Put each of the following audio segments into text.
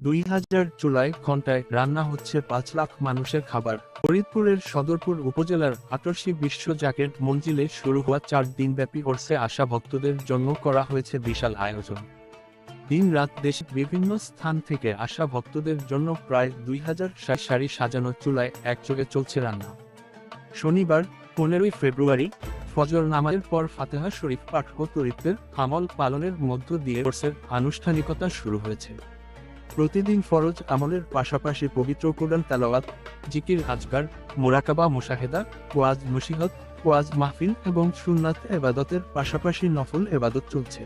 দুই হাজার চুলায় ঘন্টায় রান্না হচ্ছে পাঁচ লাখ মানুষের খাবার। ফরিদপুরের সদরপুর উপজেলার আটরশি বিশ্ব জ্যাকেট মঞ্জিলে শুরু হওয়া চার দিনব্যাপী কোর্সে আসা ভক্তদের জন্য করা হয়েছে বিশাল আয়োজন। দিন রাত দেশের বিভিন্ন স্থান থেকে আসা ভক্তদের জন্য প্রায় দুই হাজার সারি সাজানো চুলায় একযোগে চলছে রান্না। শনিবার, পনেরোই ফেব্রুয়ারি, ফজর নামাজের পর ফাতেহা শরীফ পাঠ ও তরিফের আমল পালনের মধ্য দিয়ে কোর্সের আনুষ্ঠানিকতা শুরু হয়েছে। প্রতিদিন ফরজ আমলের পাশাপাশি পবিত্র কোরআন তালাওয়াত, জিকির, আজগার, মোরাকাবা মুশাহেদা ওয়াজ, নসিহত, ওয়াজ মাহফিল এবং সুন্নাত এবাদতের পাশাপাশি নফল এবাদত চলছে।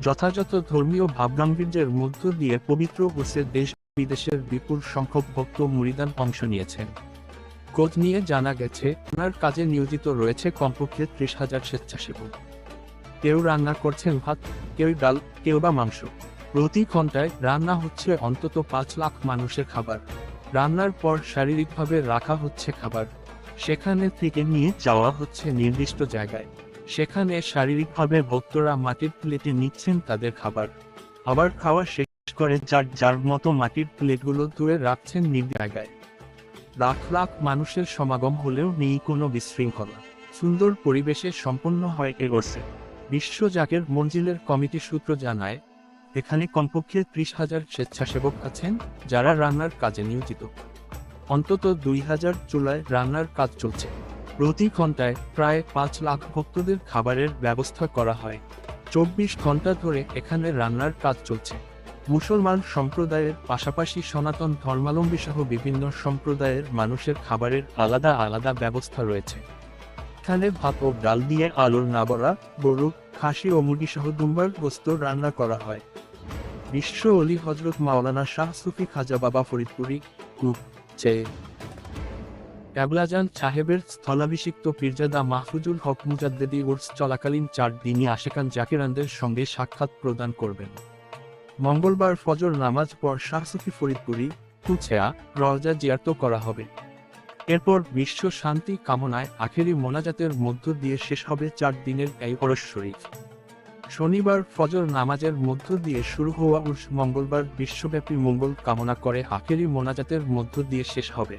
যথাযথ ধর্মীয় ভাবগাম্ভীর্যের মধ্য দিয়ে পবিত্র কোর্সের দেশ বিদেশের বিপুল সংখ্যক ভক্ত মুরিদান অংশ নিয়েছেন। খোঁজ নিয়ে জানা গেছে ওনার কাজে নিয়োজিত রয়েছে কমপক্ষে ত্রিশ হাজার স্বেচ্ছাসেবক। কেউ রান্না করছেন ভাত, কেউ ডাল, কেউ বা মাংস। প্রতি ঘন্টায় রান্না হচ্ছে অন্তত পাঁচ লাখ মানুষের খাবার। রান্নার পর শারীরিকভাবে রাখা হচ্ছে খাবার। সেখানে থেকে নিয়ে যাওয়া হচ্ছে নির্দিষ্ট জায়গায়। সেখানে শারীরিকভাবে ভক্তরা মাটির প্লেটে নিচ্ছেন তাদের খাবার। আবার খাওয়া শেষ করে যার যার মতো মাটির প্লেটগুলো ধরে রাখছেন জায়গায়। লাখ লাখ মানুষের সমাগম হলেও নেই কোনো বিশৃঙ্খলা। সুন্দর পরিবেশে সম্পন্ন হয় এ কোর্সে বিশ্ব জাকের মঞ্জিলের কমিটি সূত্র জানায় এখানে কমপক্ষে ত্রিশ হাজার স্বেচ্ছাসেবক আছেন, যারা রান্নার কাজে নিয়োজিত। অন্তত দুই হাজার চুলায় রান্নার কাজ চলছে। প্রতি ঘন্টায় প্রায় পাঁচ লাখ ভক্তদের খাবারের ব্যবস্থা করা হয়। চব্বিশ ঘণ্টা ধরে এখানে রান্নার কাজ চলছে। মুসলমান সম্প্রদায়ের পাশাপাশি সনাতন ধর্মালম্বী সহ বিভিন্ন সম্প্রদায়ের মানুষের খাবারের আলাদা আলাদা ব্যবস্থা রয়েছে। এখানে ভাত ও ডাল দিয়ে আলুর নাবড়া গরু খাসি ও মুরগি সহ দুম্বার গোস্ত রান্না করা হয়। বিশ্ব অলি হজরত মাওলানা শাহ সুফি খাজা বাবা ফরিদপুরি ক্যাবলাজান সাহেবের স্থলাভিষিক্ত পীরজাদা মাহফুজুল হক মুজাদ্দেদি উর্স চলাকালীন চার দিনই আশেকান জাকিরানদের সঙ্গে সাক্ষাৎ প্রদান করবেন। মঙ্গলবার ফজর নামাজ পর শাহ সুফি ফরিদপুরি কুছেয়া রজা জিয়ারত করা হবে। এরপর বিশ্ব শান্তি কামনায় আখেরি মোনাজাতের মধ্য দিয়ে শেষ হবে চার দিনের এই ওরস শরীফ। শনিবার ফজর নামাজের মধ্য দিয়ে শুরু হওয়া মঙ্গলবার বিশ্বব্যাপী মঙ্গল কামনা করে আখেরি মোনাজাতের মধ্য দিয়ে শেষ হবে।